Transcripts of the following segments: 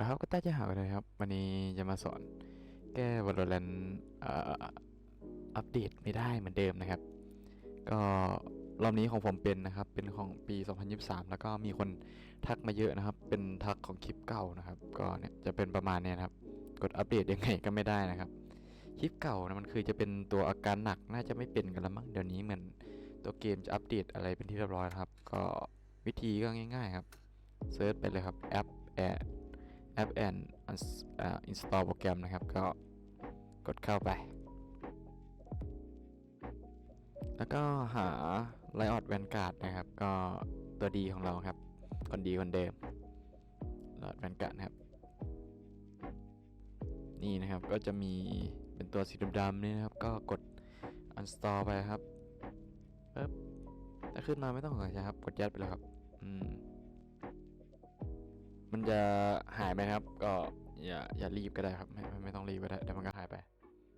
นะครับก็ต้จะหาอะไรครับ วันนี้จะมาสอนแก้ Valorant เอ่ออัปเดตไม่ได้เหมือนเดิมนะครับ ก็รอบนี้ของผมเป็นนะครับ เป็นของปี 2023 แล้วก็มีคนทักมาเยอะนะครับ เป็นทักของคลิปเก่านะครับ ก็เนี่ยจะเป็นประมาณเนี้ยนะครับ กดอัปเดตยังไงก็ไม่ได้นะครับ คลิปเก่านะมันคือจะเป็นตัวอาการหนักน่าจะไม่เป็นกันแล้วมั้งเดี๋ยวนี้เหมือนตัวเกมจะอัปเดตอะไรเป็นที่เรียบร้อยครับ ก็วิธีก็ง่าย ๆ ครับเซิร์ชไปเลยครับแอปแอ แอปแอนอินสตอลโปรแกรมนะครับ ก็กดเข้าไป แล้วก็หา Riot Vanguard นะครับ ก็ตัวดีของเราครับ คนดีคนเดิม Riot Vanguard นะครับ นี่นะครับก็จะมีเป็นตัวสีดำๆนี่นะครับ ก็กด uninstall ไปครับปึ๊บถ้าขึ้นมาไม่ต้องกดนะครับ กดยัดไปเลยครับ อืม มันจะหายไหมครับ ก็อย่าอย่ารีบก็ได้ครับ ไม่ไม่ไม่ต้องรีบก็ได้เดี๋ยวมันก็หายไป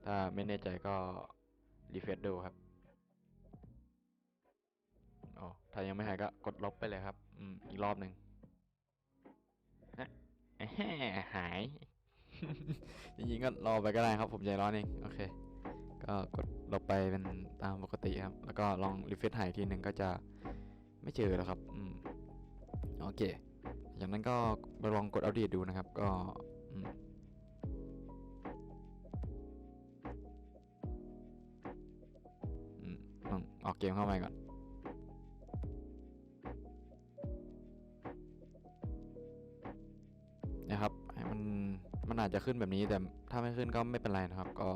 ถ้าไม่แน่ใจก็รีเฟรชดูครับอ๋อถ้ายังไม่หายก็กดลบไปเลยครับ อืมอีกรอบหนึ่งฮะแอะแห่หาย จริงๆก็รอไปก็ได้ครับ ผมใจร้อนเองโอเค ก็กดลบไปเป็นตามปกติครับ แล้วก็ลองรีเฟรชหายทีหนึ่งก็จะไม่เจอแล้วครับ อืมโอเค จากนั้นก็ลองกดอัปเดตดูนะครับ ก็อืมอืมลองออกเกมเข้ามาก่อน นะครับให้มัน มันอาจจะขึ้นแบบนี้ แต่ถ้าไม่ขึ้นก็ไม่เป็นไรนะครับก็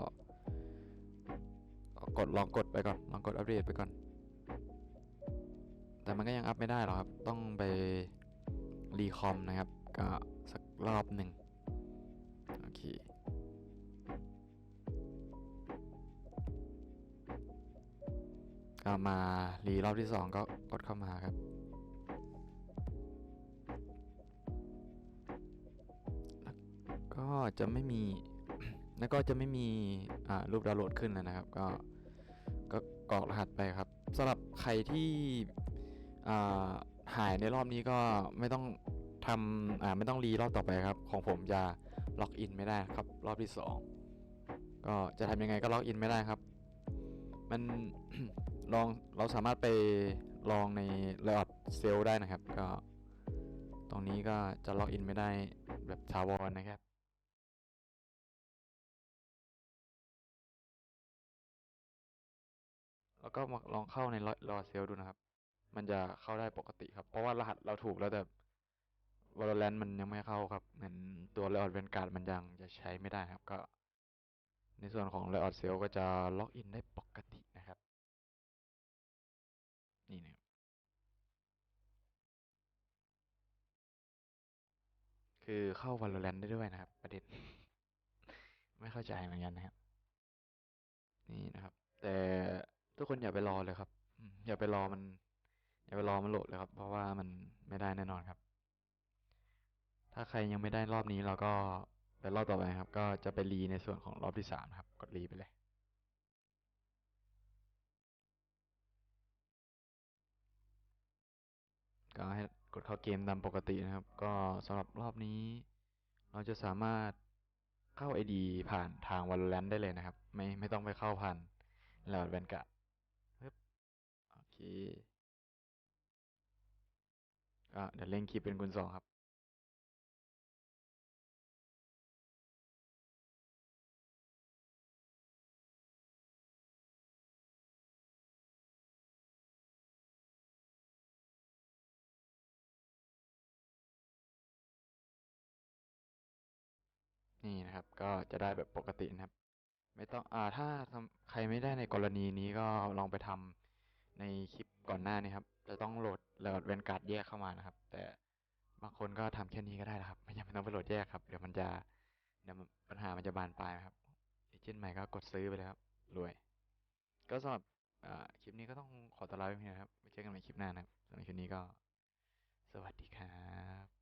ก็ กดลองกดไปก่อน ลองกดอัปเดตไปก่อน แต่มันก็ยังอัพไม่ได้หรอกครับ ต้องไป รีคอมนะครับ ก็สักรอบหนึ่งโอเคก็มารีรอบที่สองก็กดเข้ามาครับก็จะไม่มี แล้วก็จะไม่มีรูปดาวน์โหลดขึ้นเลยนะครับ ก็ก็กรอกรหัสไปครับสำหรับใครที่ อ่าหายในรอบนี้ก็ไม่ต้องทำอ่าไม่ต้องรีรอบต่อไปครับ ของผมจะล็อกอินไม่ได้ครับ รอบที่สองก็จะทำยังไงก็ล็อกอินไม่ได้ครับ มันลองเราสามารถไปลองใน Riot s e l ได้นะครับ ก็ตรงนี้ก็จะล็อกอินไม่ได้แบบถาวรนะครับแล้วก็มาลองเข้าในรอเซลดูนะครับ มันจะเข้าได้ปกติครับ เพราะว่ารหัสเราถูกแล้วแต่ Valorant มันยังไม่เข้าครับเหมือนตัว Riot Vanguard มันยังจะใช้ไม่ได้ครับ ก็ ในส่วนของ Riot s e l ก็จะล็อกอินได้ปกตินะครับ นี่นะครับคือเข้า Valorant ได้ด้วยนะครับ ประเด็น ไม่เข้าใจเหมือนกันนะครับ นี่นะครับ แต่ทุกคนอย่าไปรอเลยครับอย่าไปรอมัน อย่าไปรอมันโหลดเลยครับ เพราะว่ามันไม่ได้แน่นอนครับ ถ้าใครยังไม่ได้รอบนี้เราก็ไปรอบต่อไปครับ ก็จะไปรีในส่วนของรอบที่สามครับ กดรีไปเลย ก็ให้กดเข้าเกมตามปกตินะครับ ก็สำหรับรอบนี้ เราจะสามารถเข้า ID ผ่านทาง Valorant ได้เลยนะครับ ไม่ไม่ต้องไปเข้าผ่านแล้วแวนกะปึ๊บโอเค ก็เดี๋ยวเล่นคลิปเป็นคุณสองครับนี่นะครับก็จะได้แบบปกตินะครับ ไม่ต้องอ่าถ้าใครไม่ได้ในกรณีนี้ก็ลองไปทำ ในคลิปก่อนหน้านี้ครับ จะต้องโหลดโหลดเวนการ์ดแยกเข้ามานะครับ แต่บางคนก็ทำแค่นี้ก็ได้นะครับ ไม่จำเป็นต้องไปโหลดแยกครับ เดี๋ยวมันจะเดี๋ยวปัญหามันจะบานปลายครับเอเจนต์ใหม่ก็กดซื้อไปเลยครับรวย ก็สำหรับคลิปนี้ก็ต้องขอตัวลาไปเพียงเท่านี้นะครับไว้เจอกันใหม่คลิปหน้านะครับสำหรับคลิปนี้ก็ สวัสดีครับ